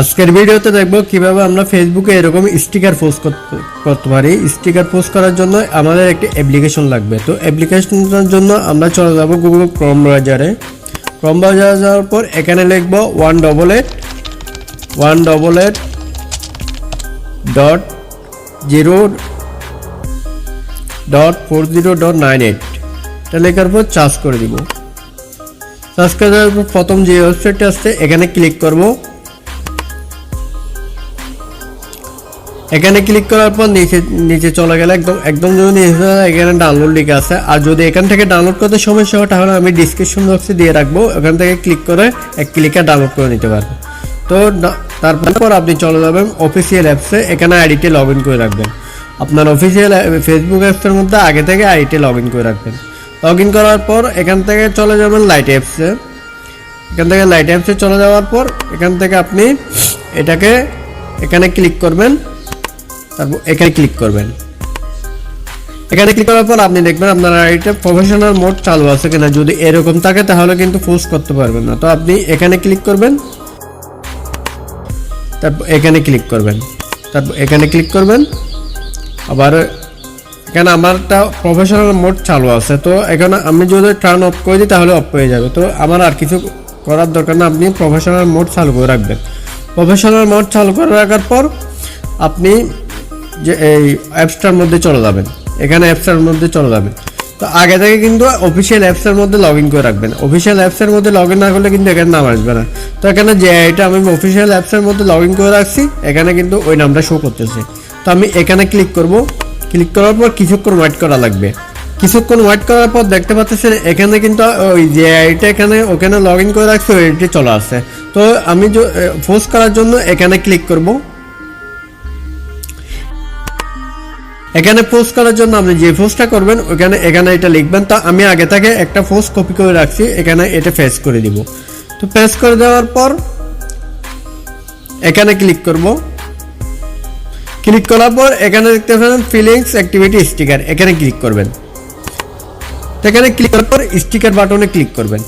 আজকের ভিডিওতে দেখব কীভাবে আমরা ফেসবুকে এরকম স্টিকার পোস্ট করতে পারি। স্টিকার পোস্ট করার জন্য আমাদের একটি অ্যাপ্লিকেশন লাগবে। তো অ্যাপ্লিকেশনের জন্য আমরা চলে যাব গুগল ক্রম ব্রাউজারে ক্রম ব্রাউজারে যাওয়ার পর এখানে লিখব one double eight one double eight dot zero dot four zero dot nine eight এটা লেখার পর চার্জ করে দিব। চার্জ করে দেওয়ার পর প্রথম যে ওয়েবসাইটটা আসছে এখানে ক্লিক করব। এখানে ক্লিক করার পর নিচে নিচে চলে গেলে একদম একদম যদি এখানে ডাউনলোড লিখে আছে। আর যদি এখান থেকে ডাউনলোড করতে সমস্যা হয় তাহলে আমি ডিসক্রিপশন বক্সে দিয়ে রাখব। ওখান থেকে ক্লিক করে এক ক্লিকে ডাউনলোড করে নিতে পারবেন তো তারপর আপনি চলে যাবেন অফিসিয়াল অ্যাপসে এখানে আইডিটি লগ ইন করে রাখবেন। আপনার অফিসিয়াল ফেসবুক অ্যাপসের মধ্যে আগে থেকে আইডিটি লগ ইন করে রাখবেন। লগ ইন করার পর এখান থেকে চলে যাবেন লাইট অ্যাপসে এখান থেকে লাইট অ্যাপসে চলে যাওয়ার পর এখান থেকে আপনি এটাকে, এখানে ক্লিক করবেন। তারপর এখানে ক্লিক করবেন। এখানে ক্লিক করার পর আপনি দেখবেন আপনার আইডিটা প্রফেশনাল মোড চালু আছে কিনা। যদি এরকম থাকে তাহলে কিন্তু পোস্ট করতে পারবেন না। তো আপনি এখানে ক্লিক করবেন। তারপর এখানে ক্লিক করবেন। তারপর এখানে ক্লিক করবেন। আবার এখানে আমারটা প্রফেশনাল মোড চালু আছে। তো এখানে আমি যদি টার্ন অফ করে দিই তাহলে অফ হয়ে যাবে। তো আমার আর কিছু করার দরকার না। আপনি প্রফেশনাল মোড চালু করে রাখবেন। প্রফেশনাল মোড চালু করে রাখার পর আপনি যে এই অ্যাপসটার মধ্যে চলে যাবেন। এখানে অ্যাপসটার মধ্যে চলে যাবেন। তো আগে থেকে কিন্তু অফিসিয়াল অ্যাপসের মধ্যে লগ ইন করে রাখবেন। অফিসিয়াল অ্যাপসের মধ্যে লগ ইন না করলে কিন্তু এখানে নাম আসবে না। তো এখানে যে এটা আমি অফিসিয়াল অ্যাপসের মধ্যে লগ ইন করে রাখছি, এখানে কিন্তু ওই নামটা শো করতেছে। তো আমি এখানে ক্লিক করব। ক্লিক করার পর কিছুক্ষণ ওয়েট করা লাগবে। কিছুক্ষণ ওয়েট করার পর দেখতে পাচ্ছেন এখানে কিন্তু ওই যে আইটা এখানে, ওখানে লগ ইন করে রাখছি ওইটি চলে আসছে। তো আমি পোস্ট করার জন্য এখানে ক্লিক করব। এখানে পোস্ট করার জন্য আপনি যে পোস্টটা করবেন, ওখানে, এখানে এটা লিখবেন। তো আমি আগে থেকে একটা পোস্ট কপি করে রাখছি, এখানে এটা ফেস করে দিব। তো ফেস করে দেওয়ার পর, এখানে ক্লিক করব। ক্লিক করার পর এখানে দেখতে পাবেন ফিলিংস অ্যাক্টিভিটি স্টিকার এখানে ক্লিক করবেন। এখানে ক্লিক করার পর স্টিকার বাটনে ক্লিক করবেন।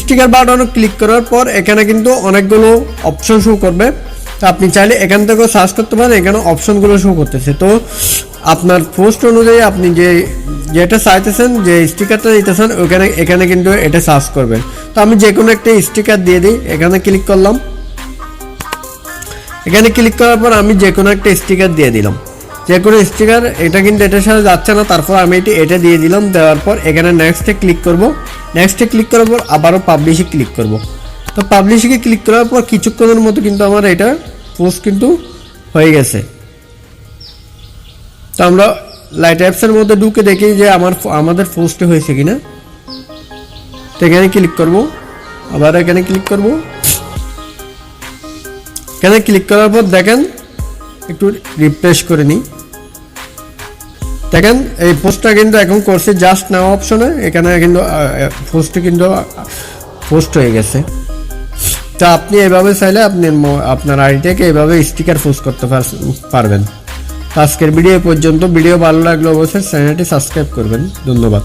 স্টিকার বাটনে ক্লিক করার পর এখানে কিন্তু অনেকগুলো অপশন শো করবে। তো আপনি চাইলে এখান থেকেও সার্চ করতে পারেন, এখানে অপশনগুলো শো করতেছে। তো আপনার পোস্ট অনুযায়ী আপনি যে, যেটা চাইতেছেন, যে স্টিকারটা দিতেছেন, ওখানে, এখানে কিন্তু এটা সার্চ করবেন। তো আমি যে কোনো একটা স্টিকার দিয়ে দিই, এখানে ক্লিক করলাম। এখানে ক্লিক করার পর আমি যে কোনো একটা স্টিকার দিয়ে দিলাম। যে কোনো স্টিকার এটা কিন্তু এটার সাথে যাচ্ছে না, তারপর আমি এটি, এটা দিয়ে দিলাম, দেওয়ার পর এখানে নেক্সটে ক্লিক করব। নেক্সটে ক্লিক করার পর আবারও পাবলিশে ক্লিক করব। তো পাবলিশে ক্লিক করার পর কিছুক্ষণের মতো কিন্তু আমার এটা পোস্ট কিন্তু হয়ে গেছে। তো আমরা লাইট অ্যাপসের মধ্যে ঢুকে দেখি যে আমার আমাদের পোস্ট হয়েছে কিনা। তো এখানে ক্লিক করব। আবার এখানে ক্লিক করব। এখানে ক্লিক করার পর দেখেন, একটু রিফ্রেশ করে নিই। দেখেন, এই পোস্টটা কিন্তু এখন করছে জাস্ট নাও অপশনে এখানে কিন্তু পোস্টটা কিন্তু পোস্ট হয়ে গেছে। তা আপনি এভাবে চাইলে আপনি আপনার আইডিটাকে এভাবে স্টিকার ফোস করতে পার- পারবেন। আজকের ভিডিও পর্যন্ত। ভিডিও ভালো লাগলে অবশ্যই চ্যানেলটি সাবস্ক্রাইব করবেন। ধন্যবাদ।